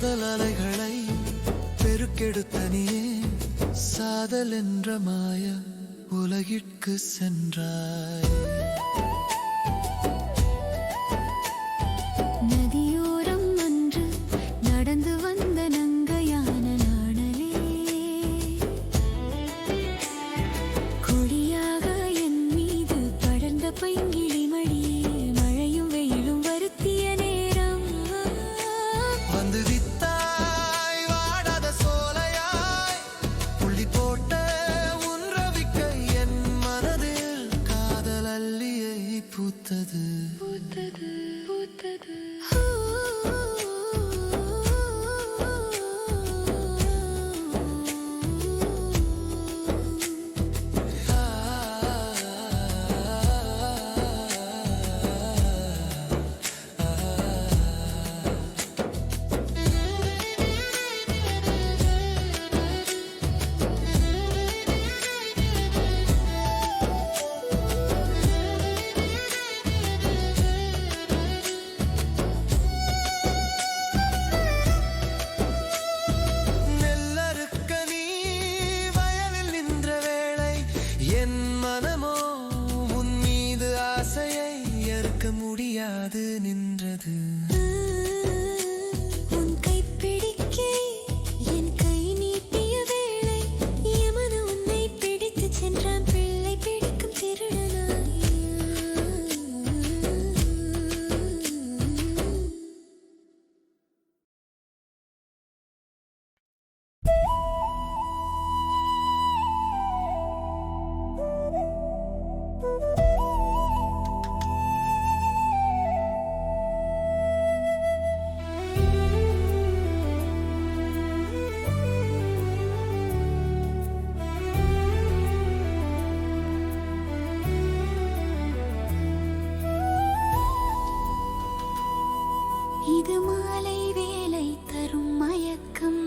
காதல் அலைகளை பெருக்கெடுத்த நீயே சாதல் என்ற மாய உலகிற்கு சென்றாய். பார்த்தது மாலை வேலை தரும் மயக்கம்.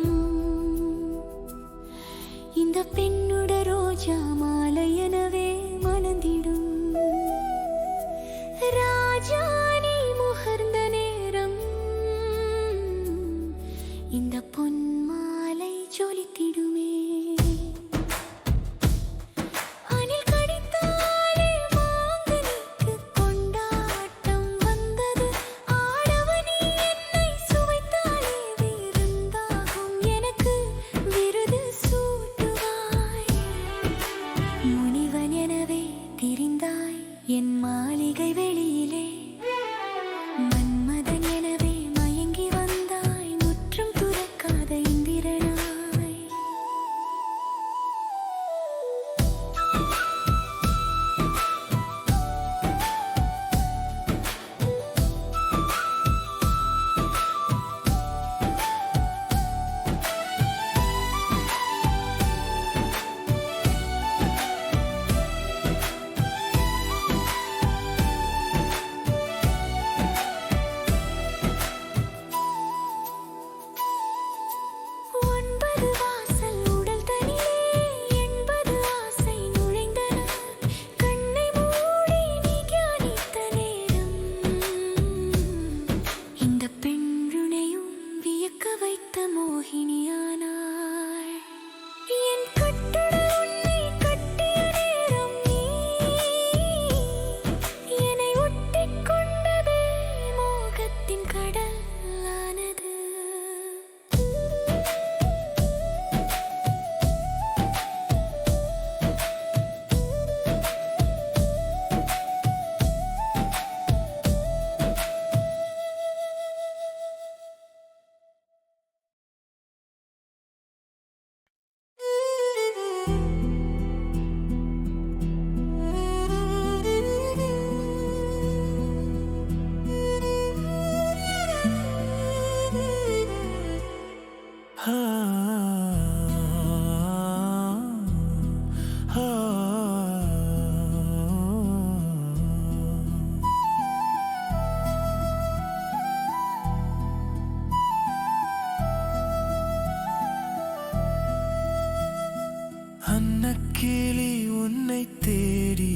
அன்னக்கிளி உன்னை தேடி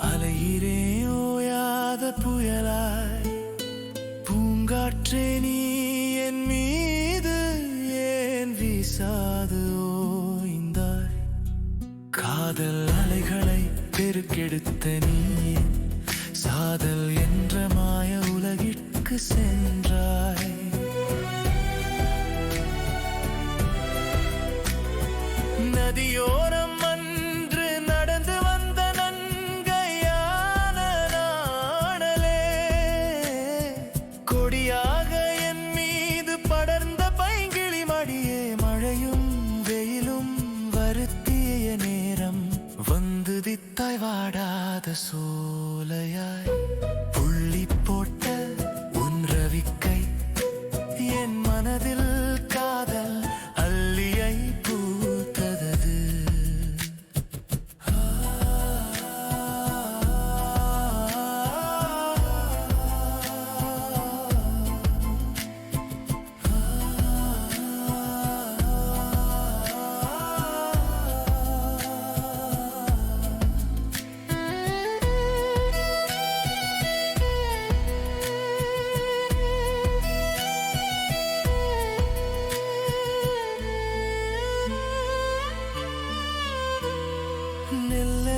அலையிறே ஓயாத புயலாய். பூங்காற்றே நீ என் மீது ஏன் வீசாது ஓய்ந்தாய் காதல் அலைகளை பெருக்கெடுத்த நீ சாதல் என்ற மாய உலகிற்கு சென்றாய். நதியோரம் அன்று நடந்து வந்த நன்கையான நாணலே. கொடியாக என் மீது படர்ந்த பைங்கிழி மடியே மழையும் வெயிலும் வருத்திய நேரம் வந்து தித்தாய் வாடாத சோ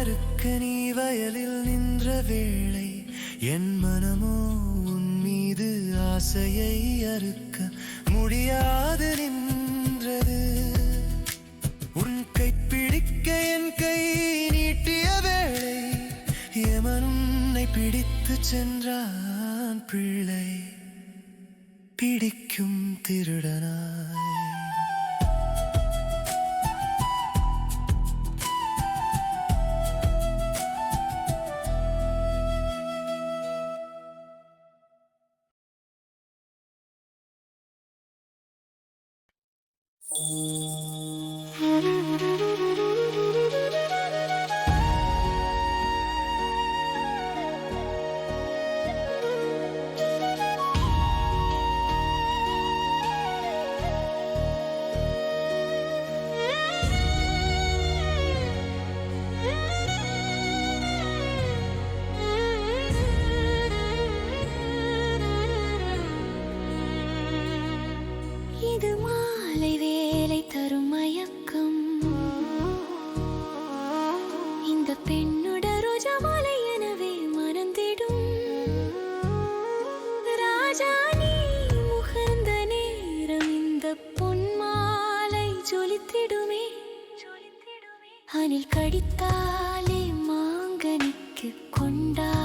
நெல்லறுக்க நீ வயலில் நின்ற வேளை என் மனமோ உன் மீது ஆசையை அறுக்க முடியாது நின்றது. உன் கை பிடிக்க என் கை நீட்டிய வேளை எமன் உன்னை பிடித்து சென்றான் பிள்ளை. பிடிக்கும் திருடனாய். Música கடித்தாலே